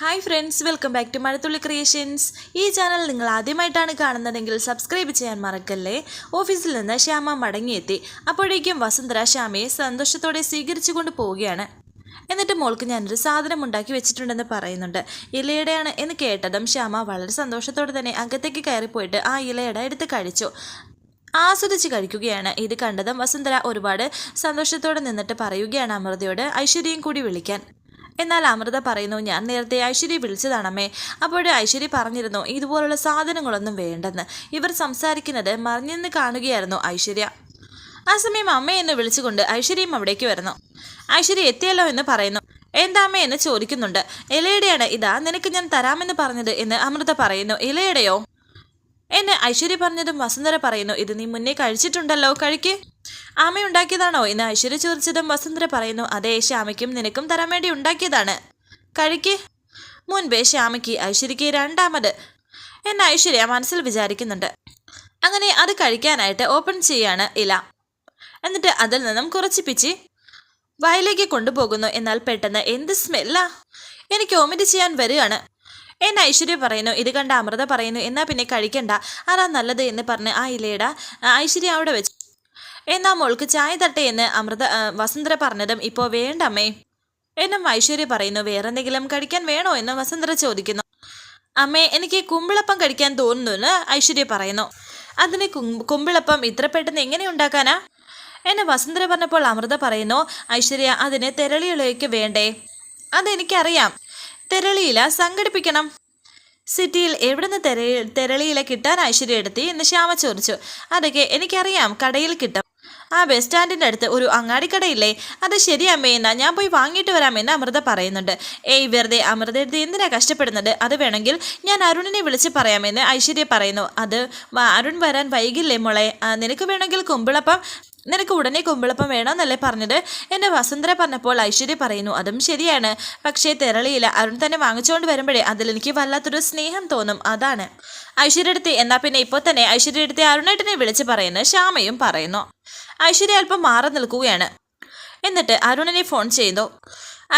Hi friends welcome back to Mazhathulli creations ഈ channel നിങ്ങൾ ആദ്യമായിട്ടാണ് കാണുന്നതെങ്കിൽ സബ്സ്ക്രൈബ് ചെയ്യാൻ മറക്കല്ലേ? ഓഫീസിൽ നിന്ന് ശ്യാമ മടങ്ങിയെത്തി. അപ്പോഴേക്കും വസുന്ധര ശ്യാമയെ സന്തോഷത്തോടെ സ്വീകരിച്ചുകൊണ്ട് പോവുകയാണ്. എന്നിട്ട് മോൾക്ക് ഞാനൊരു സാധനം ഉണ്ടാക്കി വെച്ചിട്ടുണ്ടെന്ന് പറയുന്നുണ്ട്. ഇലയുടെയാണ് എന്ന് കേട്ടതും ശ്യാമ വളരെ സന്തോഷത്തോടെ തന്നെ അകത്തേക്ക് കയറിപ്പോയിട്ട് ആ ഇലയട എടുത്ത് കഴിച്ചു. ആസ്വദിച്ച് കഴിക്കുകയാണ്. ഇത് കണ്ടതും വസുന്ധര ഒരുപാട് സന്തോഷത്തോടെ നിന്നിട്ട് പറയുകയാണ് അമൃതയോട് ഐശ്വര്യയും കൂടി വിളിക്കാൻ. എന്നാൽ അമൃത പറയുന്നു ഞാൻ നേരത്തെ ഐശ്വര്യ വിളിച്ചതാണമ്മേ. അപ്പോഴേ ഐശ്വര്യ പറഞ്ഞിരുന്നു ഇതുപോലുള്ള സാധനങ്ങളൊന്നും വേണ്ടെന്ന്. ഇവർ സംസാരിക്കുന്നത് മറിഞ്ഞെന്ന് കാണുകയായിരുന്നു ഐശ്വര്യ. ആ സമയം അമ്മയെന്ന് വിളിച്ചുകൊണ്ട് ഐശ്വര്യയും അവിടേക്ക് വരുന്നു. ഐശ്വര്യ എത്തിയല്ലോ എന്ന് പറയുന്നു. എന്താ അമ്മ എന്ന് ചോദിക്കുന്നുണ്ട്. ഇലയുടെയാണ്. ഇതാ നിനക്ക് ഞാൻ തരാമെന്ന് പറഞ്ഞത് എന്ന് അമൃത പറയുന്നു. ഇലയുടെയോ? എന്നെ ഐശ്വര്യ പറഞ്ഞതും വസുന്ധര പറയുന്നു. ഇത് നീ മുന്നേ കഴിച്ചിട്ടുണ്ടല്ലോ കഴിക്ക്. ആമ ഉണ്ടാക്കിയതാണോ? എന്ന് ഐശ്വര്യ ചോദിച്ചതും വസുന്ധര പറയുന്നു. അതെ ശ്യാമയ്ക്കും നിനക്കും തരാൻ വേണ്ടി ഉണ്ടാക്കിയതാണ്. കഴിക്ക്. മുൻപേ ശ്യാമയ്ക്ക് ഐശ്വര്യക്ക് രണ്ടാമത്. എന്ന് ഐശ്വര്യ മനസ്സിൽ വിചാരിക്കുന്നുണ്ട്. അങ്ങനെ അത് കഴിക്കാനായിട്ട് ഓപ്പൺ ചെയ്യാണ് ഇല. എന്നിട്ട് അതിൽ നിന്നും കുറച്ച് പിച്ചി വയലേക്ക് കൊണ്ടുപോകുന്നു. എന്നാൽ പെട്ടെന്ന് എന്ത് സ്മെല്ലാ. എനിക്ക് ഓമിറ്റ് ചെയ്യാൻ വരികയാണ്. എന്നെ ഐശ്വര്യ പറയുന്നു ഇത് കണ്ട അമൃത പറയുന്നു എന്നാ പിന്നെ കഴിക്കണ്ട. അതാ നല്ലത് എന്ന് പറഞ്ഞ് ആ ഇലയിട ഐശ്വര്യ അവിടെ വെച്ചു. എന്നാ മോൾക്ക് ചായ തട്ടെ എന്ന് അമൃത വസുന്ധര പറഞ്ഞതും ഇപ്പോൾ വേണ്ടമ്മേ എന്നും ഐശ്വര്യ പറയുന്നു വേറെന്തെങ്കിലും കഴിക്കാൻ വേണോ എന്ന് വസുന്ധര ചോദിക്കുന്നു. അമ്മേ എനിക്ക് കുമ്പിളപ്പം കഴിക്കാൻ തോന്നുന്നു എന്ന് ഐശ്വര്യ പറയുന്നു. അതിന് കുമ്പിളപ്പം ഇത്ര പെട്ടെന്ന് എങ്ങനെ ഉണ്ടാക്കാനാ? എന്നെ വസുന്ധര പറഞ്ഞപ്പോൾ അമൃത പറയുന്നു ഐശ്വര്യ അതിന് തെരളിയിലേക്ക് വേണ്ടേ? അതെനിക്കറിയാം. തെരളിയില സംഘടിപ്പിക്കണം. സിറ്റിയിൽ എവിടുന്ന് തെര തെരളിയില കിട്ടാൻ ഐശ്വര്യ എടുത്തി എന്ന് ശ്യാമ ചോദിച്ചു. അതൊക്കെ എനിക്കറിയാം കടയിൽ കിട്ടും. ആ ബസ് സ്റ്റാൻഡിന്റെ അടുത്ത് ഒരു അങ്ങാടിക്കടയില്ലേ? അത് ശരി അമ്മയെന്നാ ഞാൻ പോയി വാങ്ങിയിട്ട് വരാമെന്ന് അമൃത പറയുന്നുണ്ട്. ഏയ് വെറുതെ അമൃത എടുത്ത് എന്തിനാ കഷ്ടപ്പെടുന്നത്? അത് വേണമെങ്കിൽ ഞാൻ അരുണിനെ വിളിച്ച് പറയാമെന്ന് ഐശ്വര്യ പറയുന്നു. അത് അരുൺ വരാൻ വൈകില്ലേ മോളെ? നിനക്ക് വേണമെങ്കിൽ കുമ്പിളപ്പം നിനക്ക് ഉടനെ കുമ്പിളപ്പം വേണമെന്നല്ലേ പറഞ്ഞത്? എന്റെ വസുന്ധര പറഞ്ഞപ്പോൾ ഐശ്വര്യ പറയുന്നു അതും ശരിയാണ്. പക്ഷേ തെരളിയില്ല. അരുൺ തന്നെ വാങ്ങിച്ചുകൊണ്ട് വരുമ്പോഴേ അതിലെനിക്ക് വല്ലാത്തൊരു സ്നേഹം തോന്നും. അതാണ്. ഐശ്വര്യ അടുത്ത് എന്നാ പിന്നെ ഇപ്പോൾ തന്നെ? ഐശ്വര്യ അടുത്ത് അരുണേട്ടനെ വിളിച്ച് പറയുന്നു ശ്യാമയും പറയുന്നു ഐശ്വര്യ അല്പം മാറി നിൽക്കുകയാണ്. എന്നിട്ട് അരുണിനെ ഫോൺ ചെയ്യുന്നു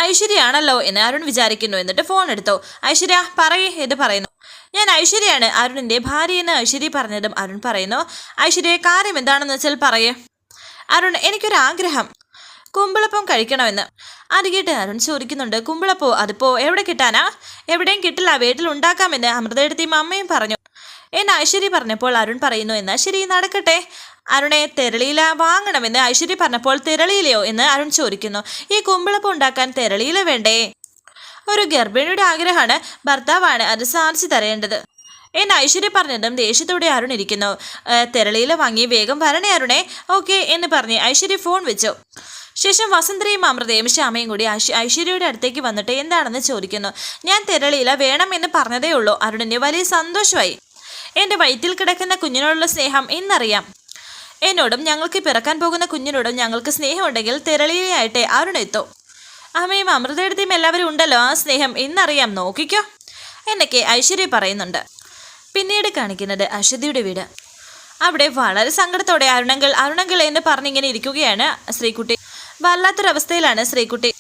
ഐശ്വര്യയാണല്ലോ എന്ന് അരുൺ വിചാരിക്കുന്നു. എന്നിട്ട് ഫോൺ എടുത്തു ഐശ്വര്യ പറയേ എന്ന് പറയുന്നു. ഞാൻ ഐശ്വര്യയാണ് അരുണിന്റെ ഭാര്യ എന്ന് ഐശ്വര്യ പറഞ്ഞതും അരുൺ പറയുന്നു. ഐശ്വര്യ കാര്യം എന്താണെന്ന് വെച്ചാൽ പറയേ. അരുൺ എനിക്കൊരാഗ്രഹം. കുമ്പിളപ്പം കഴിക്കണമെന്ന്. അത് കേട്ട് അരുൺ ചോദിക്കുന്നുണ്ട് കുമ്പിളപ്പോ അതിപ്പോ എവിടെ കിട്ടാനാ? എവിടെയും കിട്ടില്ല വീട്ടിൽ ഉണ്ടാക്കാമെന്ന് അമൃതയെടുത്തിയും അമ്മയും പറഞ്ഞു. എന്ന് ഐശ്വര്യ പറഞ്ഞപ്പോൾ അരുൺ പറയുന്നു എന്നാൽ ശരി നടക്കട്ടെ. അരുണെ തെരളിയില വാങ്ങണമെന്ന് ഐശ്വര്യ പറഞ്ഞപ്പോൾ തെരളിയിലയോ? എന്ന് അരുൺ ചോദിക്കുന്നു ഈ കുമ്പിളപ്പം ഉണ്ടാക്കാൻ തെരളിയില വേണ്ടേ? ഒരു ഗർഭിണിയുടെ ആഗ്രഹമാണ് ഭർത്താവാണ് അത് സാധിച്ചു തരേണ്ടത്. എന്ന് ഐശ്വര്യ പറഞ്ഞതും ദേഷ്യത്തോടെ അരുൺ ഇരിക്കുന്നു. "ഏ, തെരളിയില വാങ്ങി വേഗം വരണേ അരുണേ. ഓക്കെ എന്ന് പറഞ്ഞ് ഐശ്വര്യ ഫോൺ വെച്ചു. ശേഷം വസന്തരയും അമൃതയും ശ്യാമയും കൂടി ഐശ്വ- ഐശ്വര്യയുടെ അടുത്തേക്ക് വന്നിട്ട് എന്താണെന്ന് ചോദിക്കുന്നു. ഞാൻ തെരളിയില വേണമെന്ന് പറഞ്ഞതേ ഉള്ളൂ. അരുണിന് വലിയ സന്തോഷമായി. എന്റെ വയറ്റിൽ കിടക്കുന്ന കുഞ്ഞിനോടുള്ള സ്നേഹം എന്നറിയാം. എന്നോടും ഞങ്ങൾക്ക് പിറക്കാൻ പോകുന്ന കുഞ്ഞിനോടും ഞങ്ങൾക്ക് സ്നേഹമുണ്ടെങ്കിൽ തെരളിയിലായിട്ടെ അരുണെത്തും അമ്മയും അമൃതയുടെയും എല്ലാവരും ഉണ്ടല്ലോ ആ സ്നേഹം എന്നറിയാം. നോക്കിക്കോ. എന്നൊക്കെ ഐശ്വര്യ പറയുന്നുണ്ട്. പിന്നീട് കാണിക്കുന്നത് അശ്വതിയുടെ വീട്. അവിടെ വളരെ സങ്കടത്തോടെ അരുണങ്കൾ അരുണങ്കൾ എന്ന് പറഞ്ഞിങ്ങനെ ഇരിക്കുകയാണ് ശ്രീകുട്ടി. വല്ലാത്തൊരവസ്ഥയിലാണ് ശ്രീകുട്ടി.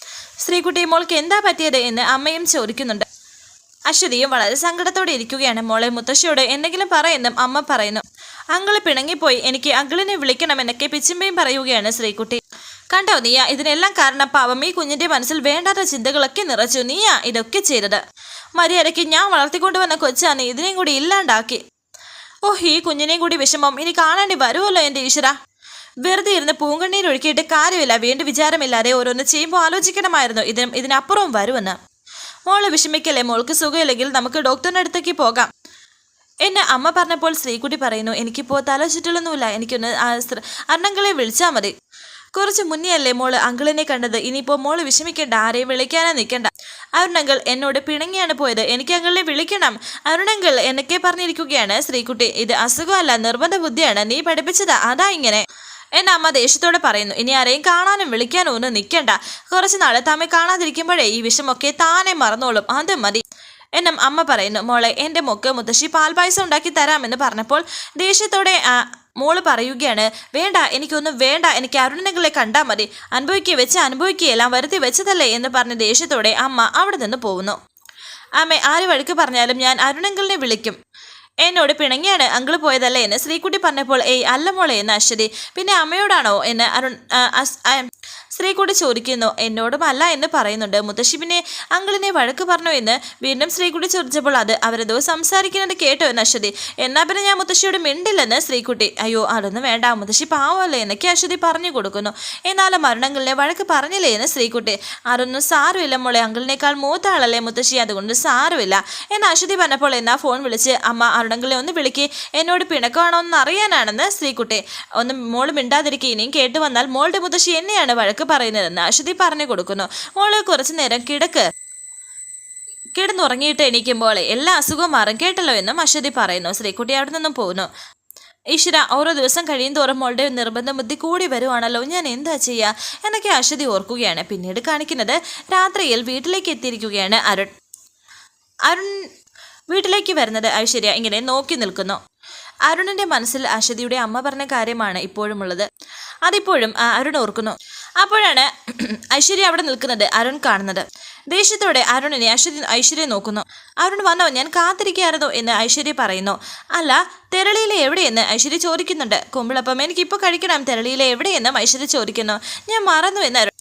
ശ്രീകുട്ടി മോൾക്ക് എന്താ പറ്റിയത് എന്ന് അമ്മയും ചോദിക്കുന്നുണ്ട്. അശ്വതിയും വളരെ സങ്കടത്തോടെ ഇരിക്കുകയാണ്. മോളെ മുത്തശ്ശിയോട് എന്തെങ്കിലും പറയെന്നും അമ്മ പറയുന്നു. അങ്കിൾ പിണങ്ങിപ്പോയി. എനിക്ക് അങ്കിളിനെ വിളിക്കണമെന്നൊക്കെ പിച്ചിമ്പയും പറയുകയാണ് ശ്രീകുട്ടി. കണ്ടോ നീയ ഇതിനെല്ലാം കാരണം പാവം ഈ കുഞ്ഞിന്റെ മനസ്സിൽ വേണ്ടാത്ത ചിന്തകളൊക്കെ നിറച്ചു. നീയാ ഇതൊക്കെ ചെയ്തത്. മര്യാദയ്ക്ക് ഞാൻ വളർത്തിക്കൊണ്ടുവന്ന കൊച്ചാണ് ഇതിനെയും കൂടി ഇല്ലാണ്ടാക്കി. ഓ ഈ കുഞ്ഞിനെയും കൂടി വിഷമം. ഇനി കാണേണ്ടി വരുമല്ലോ എന്റെ ഈശ്വര. വെറുതെ ഇരുന്ന് പൂങ്കണ്ണീർ ഒഴുക്കിയിട്ട് കാര്യമില്ല. വീണ്ടും വിചാരമില്ലാതെ ഓരോന്ന് ചെയ്യുമ്പോൾ ആലോചിക്കണമായിരുന്നു. ഇതിനും ഇതിനപ്പുറവും വരുമെന്ന്. മോൾ വിഷമിക്കല്ലേ? മോൾക്ക് സുഖമില്ലെങ്കിൽ നമുക്ക് ഡോക്ടറിന്റെ അടുത്തേക്ക് പോകാം. എന്നെ അമ്മ പറഞ്ഞപ്പോൾ ശ്രീകുട്ടി പറയുന്നു എനിക്കിപ്പോൾ തല ചുറ്റലൊന്നുമില്ല. എനിക്കൊന്ന് അണ്ണങ്കളെ വിളിച്ചാൽ മതി. കുറച്ച് മുന്നേ അല്ലേ മോൾ അങ്കിളിനെ കണ്ടത്? ഇനിയിപ്പോൾ മോൾ വിഷമിക്കേണ്ട ആരെയും വിളിക്കാനാ നിൽക്കണ്ട അരുണങ്കിൾ എന്നോട് പിണങ്ങിയാണ് പോയത്. എനിക്ക് അങ്കിളിനെ വിളിക്കണം. അരുണങ്കിൾ എന്നൊക്കെ പറഞ്ഞിരിക്കുകയാണ് ശ്രീകുട്ടി. ഇത് അസുഖമല്ല നിർബന്ധ ബുദ്ധിയാണ്. നീ പഠിപ്പിച്ചതാ അതാ ഇങ്ങനെ. എന്നെ അമ്മ ദേഷ്യത്തോടെ പറയുന്നു. ഇനി ആരെയും കാണാനും വിളിക്കാനും ഒന്നും നിൽക്കണ്ട കുറച്ച് നാൾ തമ്മിൽ കാണാതിരിക്കുമ്പോഴേ ഈ വിഷമൊക്കെ താനെ മറന്നോളും. അത് മതി. എന്നും അമ്മ പറയുന്നു മോളെ എന്റെ മുക്ക് മുത്തശ്ശി പാൽപായസം ഉണ്ടാക്കി തരാമെന്ന് പറഞ്ഞപ്പോൾ ദേഷ്യത്തോടെ മോൾ പറയുകയാണ് വേണ്ട എനിക്കൊന്നും വേണ്ട എനിക്ക് അരുണകളെ കണ്ടാൽ മതി. അനുഭവിക്കുക വെച്ച് അനുഭവിക്കുകയെല്ലാം വരുത്തി വെച്ചതല്ലേ? എന്ന് പറഞ്ഞ് ദേഷ്യത്തോടെ അമ്മ അവിടെ നിന്ന് പോകുന്നു. അമ്മ ആര് വഴിക്ക് പറഞ്ഞാലും ഞാൻ അരുണങ്കിളിനെ വിളിക്കും. എന്നോട് പിണങ്ങിയാണ് അങ്കിൾ പോയതല്ലേ എന്ന് ശ്രീകുട്ടി പറഞ്ഞപ്പോൾ ഏയ് അല്ല മോളെ എന്ന് അശ്വതി. പിന്നെ അമ്മയോടാണോ? എന്ന് അരുൺ ആ, കൂടെ ചോദിക്കുന്നു എന്നോടും അല്ല എന്ന് പറയുന്നുണ്ട്. മുത്തശ്ശി പിന്നെ അങ്കിളിനെ വഴക്ക് പറഞ്ഞു എന്ന് വീണ്ടും സ്ത്രീ കൂടി ചോദിച്ചപ്പോൾ അത് അവരെന്തോ സംസാരിക്കുന്നത് കേട്ടോ എന്ന് അശ്വതി. എന്നാ പിന്നെ ഞാൻ മുത്തശ്ശിയോട് മിണ്ടില്ലെന്ന് സ്ത്രീക്കുട്ടി അയ്യോ അതൊന്നും വേണ്ട മുത്തശ്ശി പാവമല്ലേ എന്നൊക്കെ അശ്വതി പറഞ്ഞു കൊടുക്കുന്നു. എന്നാലും മരണങ്ങളിലെ വഴക്ക് പറഞ്ഞില്ലേ എന്ന് സ്ത്രീക്കുട്ടി അതൊന്നും സാരമില്ല മോളെ അങ്കിളിനേക്കാൾ മൂത്ത ആളല്ലേ മുത്തശ്ശി അതുകൊണ്ട് സാരമില്ല എന്ന് അശ്വതി പറഞ്ഞപ്പോൾ എന്നാ ഫോൺ വിളിച്ച് അമ്മ അരുണങ്കിളെ ഒന്ന് വിളിക്ക് എന്നോട് പിണക്കമാണോ എന്ന് അറിയാനാണെന്ന് ശ്രീകുട്ടി. ഒന്ന് മോൾ മിണ്ടാതിരിക്കുക ഇനിയും കേട്ട് വന്നാൽ മോളുടെ മുത്തശ്ശി എന്നെയാണ് വഴക്ക് പറയുന്നതെന്ന് അശ്വതി പറഞ്ഞു കൊടുക്കുന്നു. മോൾ കുറച്ചു നേരം കിടക്ക്. കിടന്നുറങ്ങിയിട്ട് എണീക്കുമ്പോൾ എല്ലാ അസുഖവും മാറും. കേട്ടല്ലോ എന്നും അശ്വതി പറയുന്നു. ശ്രീക്കുട്ടി അവിടെ നിന്നും പോകുന്നു ഈശ്വര ഓരോ ദിവസം കഴിയും തോറും മോളുടെ നിർബന്ധ ബുദ്ധി കൂടി വരുവാണല്ലോ. ഞാൻ എന്താ ചെയ്യുക എന്നൊക്കെ അശ്വതി ഓർക്കുകയാണ്. പിന്നീട് കാണിക്കുന്നത് രാത്രിയിൽ വീട്ടിലേക്ക് എത്തിയിരിക്കുകയാണ് അരുൺ. അരുൺ വീട്ടിലേക്ക് വരുന്നത് ഐശ്വര്യ ഇങ്ങനെ നോക്കി നിൽക്കുന്നു. അരുണിന്റെ മനസ്സിൽ അശ്വതിയുടെ അമ്മ പറഞ്ഞ കാര്യമാണ് ഇപ്പോഴും ഉള്ളത് അതിപ്പോഴും അരുൺ ഓർക്കുന്നു. അപ്പോഴാണ് ഐശ്വര്യ അവിടെ നിൽക്കുന്നത് അരുൺ കാണുന്നത്. ദേഷ്യത്തോടെ അരുണിനെ അശ്വതി ഐശ്വര്യ നോക്കുന്നു. അരുൺ വന്നോ ഞാൻ കാത്തിരിക്കായിരുന്നു എന്ന് ഐശ്വര്യ പറയുന്നു. അല്ല തെരളിയിലെ എവിടെയെന്ന് ഐശ്വര്യ ചോദിക്കുന്നുണ്ട്. കുമ്പിളപ്പം എനിക്കിപ്പോൾ കഴിക്കണം. തെരളിയിലെ എവിടെയെന്നും ഐശ്വര്യ ചോദിക്കുന്നു. ഞാൻ മറന്നു എന്ന് അരുൺ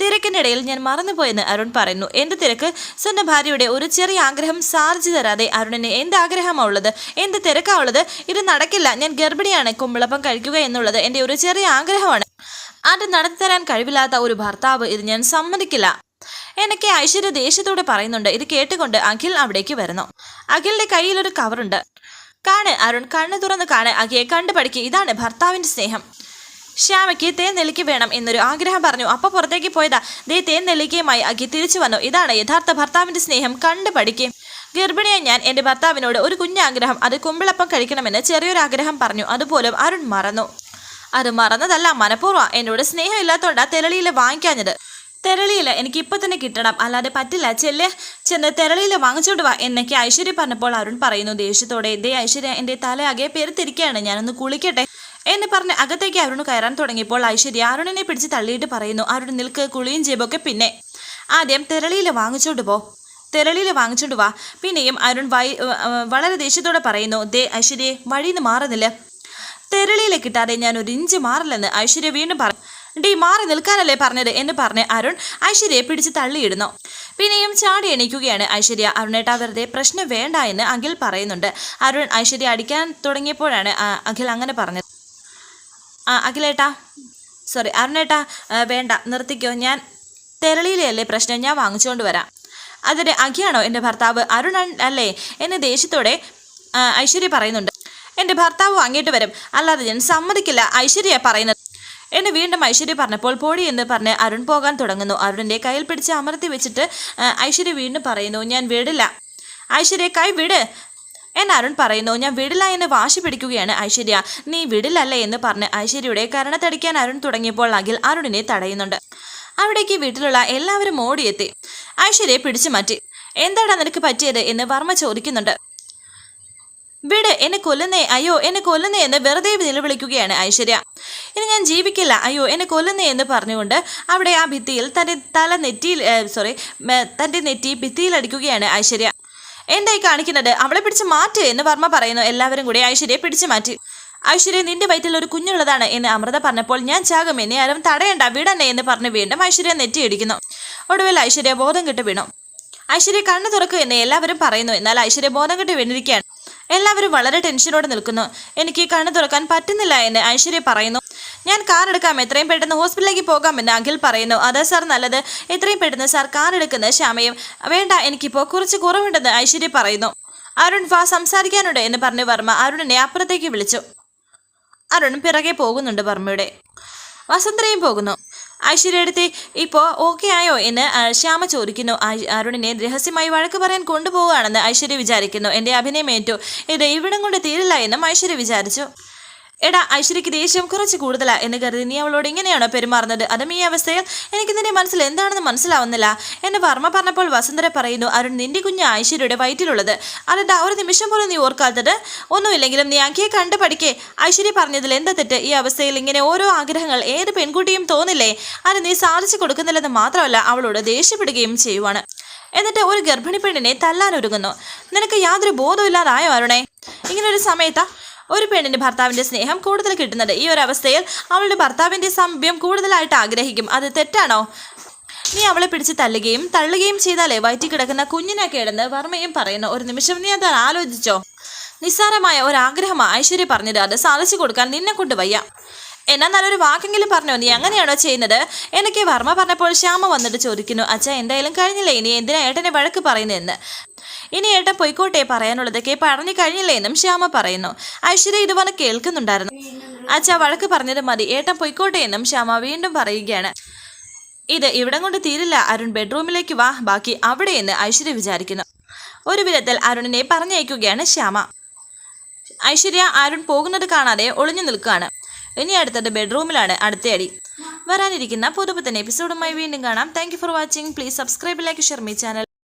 തിരക്കിനിടയിൽ ഞാൻ മറന്നുപോയെന്ന് അരുൺ പറയുന്നു. എന്റെ തിരക്ക്? സ്വന്തം ഭാര്യയുടെ ഒരു ചെറിയ ആഗ്രഹം സാധിച്ചു തരാതെ അരുണിന് എന്ത് ആഗ്രഹമാണ് ഉള്ളത്? എന്ത് തിരക്കാ ഉള്ളത്? ഇത് നടക്കില്ല. ഞാൻ ഗർഭിണിയാണ്. കുമ്പിളപ്പം കഴിക്കുക എന്നുള്ളത് എന്റെ ഒരു ചെറിയ ആഗ്രഹമാണ്. അത് നടത്തിത്തരാൻ കഴിവില്ലാത്ത ഒരു ഭർത്താവ് ഇത് ഞാൻ സമ്മതിക്കില്ല. എനിക്ക് ഐശ്വര്യ ദേഷ്യത്തോടെ പറയുന്നുണ്ട്. ഇത് കേട്ടുകൊണ്ട് അഖിൽ അവിടേക്ക് വരുന്നു. അഖിലിന്റെ കയ്യിൽ ഒരു കവറുണ്ട്. കാണ് അരുൺ കണ്ണു തുറന്ന് കാണ്. അഖിയെ കണ്ടു പഠിക്കുക ഇതാണ് ഭർത്താവിന്റെ സ്നേഹം. ശ്യാമയ്ക്ക് തേൻ നെല്ലിക്ക് വേണം എന്നൊരു ആഗ്രഹം പറഞ്ഞു. അപ്പൊ പുറത്തേക്ക് പോയതാ. ദേ തേൻ നെല്ലിക്കയുമായി അഖി തിരിച്ചു വന്നു. ഇതാണ് യഥാർത്ഥ ഭർത്താവിന്റെ സ്നേഹം. കണ്ടു പഠിക്കും ഗർഭിണിയെ ഞാൻ എന്റെ ഭർത്താവിനോട് ഒരു കുഞ്ഞാഗ്രഹം. അത് കുമ്പിളപ്പം കഴിക്കണമെന്ന് ചെറിയൊരു ആഗ്രഹം പറഞ്ഞു. അതുപോലും അരുൺ മറന്നു. അത് മറന്നതല്ല മനഃപൂർവം. എന്നോട് സ്നേഹമില്ലാത്തോണ്ടാ തെരളിയിൽ വാങ്ങിക്കാഞ്ഞത്. തെരളിയിൽ എനിക്ക് ഇപ്പൊ തന്നെ കിട്ടണം. അല്ലാതെ പറ്റില്ല. ചെല്ല് ചെന്ന് തെരളിയിൽ വാങ്ങിച്ചോണ്ട് വാ എന്നൊക്കെ ഐശ്വര്യ പറഞ്ഞപ്പോൾ അരുൺ പറയുന്നു ദേഷ്യത്തോടെ ദേ ഐശ്വര്യ? എന്റെ തലയാകെ പെരുത്തിരിക്കുകയാണ് ഞാനൊന്ന് കുളിക്കട്ടെ. എന്ന് പറഞ്ഞ് അകത്തേക്ക് അരുൺ കയറാൻ തുടങ്ങിയപ്പോൾ ഐശ്വര്യ അരുണിനെ പിടിച്ച് തള്ളിയിട്ട് പറയുന്നു അരുൺ നിൽക്ക് കുളിയും ജേബൊക്കെ പിന്നെ. ആദ്യം തെരളിയിൽ വാങ്ങിച്ചോണ്ട് പോ. തെരളിയിൽ വാങ്ങിച്ചോണ്ട് വാ. പിന്നെയും അരുൺ വളരെ ദേഷ്യത്തോടെ പറയുന്നു ദേ ഐശ്വര്യെ നിന്ന് മാറുന്നില്ല. തെരളിയില കിട്ടാതെ ഞാൻ ഒരു ഇഞ്ച് മാറില്ലെന്ന് ഐശ്വര്യ വീണ്ടും പറഞ്ഞു. ഡി മാറി നിൽക്കാനല്ലേ പറഞ്ഞത് എന്ന് പറഞ്ഞ് അരുൺ ഐശ്വര്യയെ പിടിച്ച് തള്ളിയിടുന്നു. പിന്നെയും ചാടി എണീക്കുകയാണ് ഐശ്വര്യ. അരുണേട്ടാ വെറുതെ പ്രശ്നം വേണ്ട എന്ന് അഖിൽ പറയുന്നുണ്ട്. അരുൺ ഐശ്വര്യ അടിക്കാൻ തുടങ്ങിയപ്പോഴാണ് അഖിൽ അങ്ങനെ പറഞ്ഞത്. ആ അഖിലേട്ടാ സോറി അരുണേട്ടാ വേണ്ട നിർത്തിക്കോ. ഞാൻ തെരളിയിലെയല്ലേ പ്രശ്നം? ഞാൻ വാങ്ങിച്ചുകൊണ്ട് വരാം. അതിന് അഖിയാണോ എന്റെ ഭർത്താവ്? അരുൺ അല്ലേ? എന്ന് ദേഷ്യത്തോടെ ഐശ്വര്യ പറയുന്നുണ്ട്. എന്റെ ഭർത്താവ് വാങ്ങിയിട്ട് വരും. അല്ലാതെ ഞാൻ സമ്മതിക്കില്ല ഐശ്വര്യ പറയുന്നത്. എന്നെ വീണ്ടും ഐശ്വര്യ പറഞ്ഞപ്പോൾ പോടി എന്ന് പറഞ്ഞ് അരുൺ പോകാൻ തുടങ്ങുന്നു. അരുണിന്റെ കയ്യിൽ പിടിച്ച് അമർത്തി വെച്ചിട്ട് ഐശ്വര്യ വീണ്ടും പറയുന്നു ഞാൻ വിടില്ല. ഐശ്വര്യ കൈ വിട്. എന്ന് അരുൺ പറയുന്നു ഞാൻ വിടില്ല എന്ന് വാശി പിടിക്കുകയാണ് ഐശ്വര്യ. നീ വിടില്ലല്ലേ എന്ന് പറഞ്ഞ് ഐശ്വര്യയുടെ കരണത്തടിക്കാൻ അരുൺ തുടങ്ങിയപ്പോൾ അഖിൽ അരുണിനെ തടയുന്നുണ്ട്. അവിടേക്ക് വീട്ടിലുള്ള എല്ലാവരും ഓടിയെത്തി. ഐശ്വര്യയെ പിടിച്ചു മാറ്റി. എന്താടാ നിനക്ക് പറ്റിയത്? എന്ന് വർമ്മ ചോദിക്കുന്നുണ്ട്. വിട് എന്നെ കൊല്ലുന്നേ അയ്യോ എന്നെ കൊല്ലുന്നേ എന്ന് വെറുതെ നിലവിളിക്കുകയാണ് ഐശ്വര്യ. ഇനി ഞാൻ ജീവിക്കില്ല അയ്യോ എന്നെ കൊല്ലുന്നേ എന്ന് പറഞ്ഞുകൊണ്ട് അവിടെ ആ ഭിത്തിയിൽ തന്റെ തല നെറ്റിയിൽ സോറി തന്റെ നെറ്റി ഭിത്തിയിൽ അടിക്കുകയാണ് ഐശ്വര്യ. എന്തായി കാണിക്കുന്നത്? അവളെ പിടിച്ച് മാറ്റ് എന്ന് വർമ്മ പറയുന്നു. എല്ലാവരും കൂടി ഐശ്വര്യയെ പിടിച്ചു മാറ്റി. ഐശ്വര്യ നിന്റെ വയറ്റിൽ ഒരു കുഞ്ഞുള്ളതാണ് എന്ന് അമൃത പറഞ്ഞപ്പോൾ ഞാൻ ചാകും എന്നെ ആരും തടയണ്ട വിടണേ എന്ന് പറഞ്ഞ് വീണ്ടും ഐശ്വര്യ നെറ്റിയിടിക്കുന്നു ഒടുവിൽ ഐശ്വര്യ ബോധം കെട്ട് വീണു. ഐശ്വര്യ കണ്ണു തുറക്കൂ എന്ന് എല്ലാവരും പറയുന്നു. എന്നാൽ ഐശ്വര്യ ബോധം കെട്ട് വീണിരിക്കുകയാണ്. എല്ലാവരും വളരെ ടെൻഷനോടെ നിൽക്കുന്നു. എനിക്ക് കണ്ണു തുറക്കാൻ പറ്റുന്നില്ല എന്ന് ഐശ്വര്യ പറയുന്നു. ഞാൻ കാർ എടുക്കാം. എത്രയും പെട്ടെന്ന് ഹോസ്പിറ്റലിലേക്ക് പോകാമെന്ന് അഖിൽ പറയുന്നു. അതെ സാർ നല്ലത്. എത്രയും പെട്ടെന്ന് സാർ കാർ എടുക്കുന്ന ശ്യാമയും വേണ്ട. എനിക്കിപ്പോൾ കുറച്ച് കുറവുണ്ടെന്ന് ഐശ്വര്യ പറയുന്നു. അരുൺ വാ സംസാരിക്കാനുണ്ട് എന്ന് പറഞ്ഞു വർമ്മ അരുണിനെ അപ്പുറത്തേക്ക് വിളിച്ചു. അരുൺ പിറകെ പോകുന്നുണ്ട് വർമ്മയുടെ. വസന്തരയും പോകുന്നു. ഐശ്വര്യടുത്ത് ഇപ്പോൾ ഓക്കെ ആയോ എന്ന് ശ്യാമ ചോദിക്കുന്നു. അരുണിനെ രഹസ്യമായി വഴക്ക് പറയാൻ കൊണ്ടുപോവുകയാണെന്ന് ഐശ്വര്യ വിചാരിക്കുന്നു. എന്റെ അഭിനയം ഏറ്റു. ഇത് ഇവിടം കൊണ്ട് തീരില്ല എന്നും ഐശ്വര്യ വിചാരിച്ചു. എടാ ഐശ്വര്യക്ക് ദേഷ്യം കുറച്ച് കൂടുതലാ എന്ന് കരുതി നീ അവളോട് ഇങ്ങനെയാണോ പെരുമാറുന്നത്? അതും ഈ അവസ്ഥയിൽ എനിക്ക് നിന്റെ മനസ്സിൽ എന്താണെന്ന് മനസ്സിലാവുന്നില്ല. എന്ന് വർമ്മ പറഞ്ഞപ്പോൾ വസുന്ധര പറയുന്നു അരുൺ നിന്റെ കുഞ്ഞ് ഐശ്വര്യയുടെ വയറ്റിലുള്ളത്. അതെന്താ ഒരു നിമിഷം പോലും നീ ഓർക്കാത്തത്? ഒന്നുമില്ലെങ്കിലും നീ അങ്കിയെ കണ്ടു പഠിക്കേ. ഐശ്വര്യ പറഞ്ഞതിൽ എന്താ തെറ്റ്? ഈ അവസ്ഥയിൽ ഇങ്ങനെ ഓരോ ആഗ്രഹങ്ങൾ ഏത് പെൺകുട്ടിയും തോന്നില്ലേ? അത് നീ സാധിച്ചു കൊടുക്കുന്നില്ലെന്ന് മാത്രമല്ല അവളോട് ദേഷ്യപ്പെടുകയും ചെയ്യുവാണ്. എന്നിട്ട് ഒരു ഗർഭിണി പെണ്ണിനെ തല്ലാൻ ഒരുങ്ങുന്നു നിനക്ക് യാതൊരു ബോധമില്ലാതായോ അരുണേ? ഇങ്ങനൊരു സമയത്താ ഒരു പെണ്ണിന് ഭർത്താവിന്റെ സ്നേഹം കൂടുതൽ കിട്ടുന്നത്. ഈ ഒരു അവസ്ഥയിൽ അവളുടെ ഭർത്താവിന്റെ സമീപ്യം കൂടുതലായിട്ട് ആഗ്രഹിക്കും. അത് തെറ്റാണോ? നീ അവളെ പിടിച്ച് തല്ലുകയും തള്ളുകയും ചെയ്താലേ വയറ്റി കിടക്കുന്ന കുഞ്ഞിനെ കേടെന്ന് വർമ്മയും പറയുന്നു. ഒരു നിമിഷം നീ അത് ആലോചിച്ചോ? നിസ്സാരമായ ഒരാഗ്രഹമാണ് ഐശ്വര്യ പറഞ്ഞത്. അത് സാധിച്ചു കൊടുക്കാൻ നിന്നെ കൊണ്ട് വയ്യ. എന്നാൽ നല്ലൊരു വാക്കെങ്കിലും പറഞ്ഞോ? നീ അങ്ങനെയാണോ ചെയ്യുന്നത്? എനിക്ക് വർമ്മ പറഞ്ഞപ്പോൾ ശ്യാമ വന്നിട്ട് ചോദിക്കുന്നു. അച്ഛ എന്തായാലും കഴിഞ്ഞില്ലേ? ഇനി എന്തിനാ ഏട്ടനെ വഴക്ക് പറയുന്നതെന്ന്? ഇനി ഏട്ടൻ പൊയ്ക്കോട്ടെ പറയാനുള്ളതൊക്കെ പറഞ്ഞു കഴിഞ്ഞില്ലേ എന്നും ശ്യാമ പറയുന്നു. ഐശ്വര്യ ഇത് വന്ന് കേൾക്കുന്നുണ്ടായിരുന്നു. അച്ഛ വഴക്ക് പറഞ്ഞത് മതി. ഏട്ടൻ പൊയ്ക്കോട്ടെ എന്നും ശ്യാമ വീണ്ടും പറയുകയാണ്. ഇത് ഇവിടം കൊണ്ട് തീരില്ല. അരുൺ ബെഡ്റൂമിലേക്ക് വാ. ബാക്കി അവിടെ എന്ന് ഐശ്വര്യ വിചാരിക്കുന്നു. ഒരു വിധത്തിൽ അരുണിനെ പറഞ്ഞയക്കുകയാണ് ശ്യാമ. ഐശ്വര്യ അരുൺ പോകുന്നത് കാണാതെ ഒളിഞ്ഞു നിൽക്കുകയാണ്. ഇനി അടുത്തത് ബെഡ്റൂമിലാണ്. അടുത്തയടി വരാനിരിക്കുന്ന പുതുപുത്തൻ എപ്പിസോഡുമായി വീണ്ടും കാണാം. Thank for watching please subscribe like share my channel